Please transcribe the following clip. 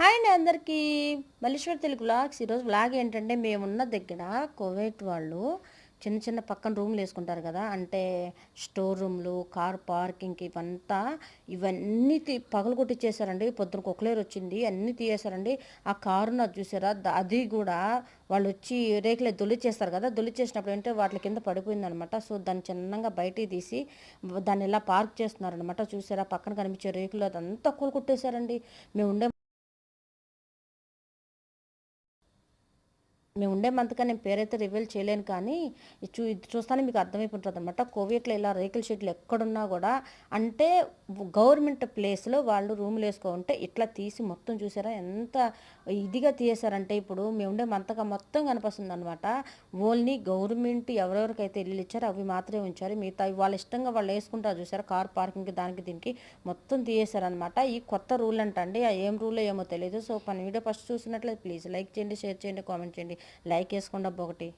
Hi అండి అందరికీ. Malleshwar Telugu blogs ఈరోజు బ్లాగ్ ఏంటంటే మేమున్న దగ్గర కువైట్ వాళ్ళు చిన్న చిన్న పక్కన రూమ్లు వేసుకుంటారు కదా. అంటే స్టోర్ రూమ్లు కార్ పార్కింగ్కి ఇవంతా ఇవన్నీ తీ పగలు కొట్టించేశారండి పొద్దున కుక్కలేరు వచ్చింది అన్నీ తీయేశారండి ఆ కారు నాకు చూసారా? అది కూడా వాళ్ళు వచ్చి రేకులే దొలిచేస్తారు కదా. దొలిచేసినప్పుడు ఏంటంటే వాటి కింద పడిపోయింది అనమాట సో దాన్ని చిన్నగా బయటికి తీసి దాన్ని ఇలా పార్క్ చేస్తున్నారనమాట. చూసారా? పక్కన కనిపించే రేకులు అదంతా కూలు కొట్టేశారండి మేము ఉండే మేము ఉండే మంత్గా నేను పేరైతే రివీల్ చేయలేను కానీ చూ ఇది చూస్తానే మీకు అర్థమైపోతుంది అనమాట కోవిడ్లో ఇలా రేకుల షెడ్లు ఎక్కడున్నా కూడా అంటే గవర్నమెంట్ ప్లేస్లో వాళ్ళు రూములు వేసుకోకుంటే ఇట్లా తీసి మొత్తం చూసారా? ఎంత ఇదిగా తీసేశారంటే ఇప్పుడు మేము ఉండే మంతగా మొత్తం కనిపిస్తుంది అనమాట ఓన్లీ గవర్నమెంట్ ఎవరెవరికైతే ఇల్లు ఇచ్చారో అవి మాత్రమే ఉంచారు. మిగతా వాళ్ళ ఇష్టంగా వాళ్ళు వేసుకుంటారు చూసారా? కార్ పార్కింగ్కి దానికి దీనికి మొత్తం తీసేశారనమాట ఈ కొత్త రూల్ అంటండి. ఆ ఏం రూల్ ఏమో తెలియదు సో మన వీడియో ఫస్ట్ చూసినట్లయితే ప్లీజ్ లైక్ చేయండి షేర్ చేయండి కామెంట్ చేయండి. లైక్ వేసుకోండి అబ్బా ఒకటి.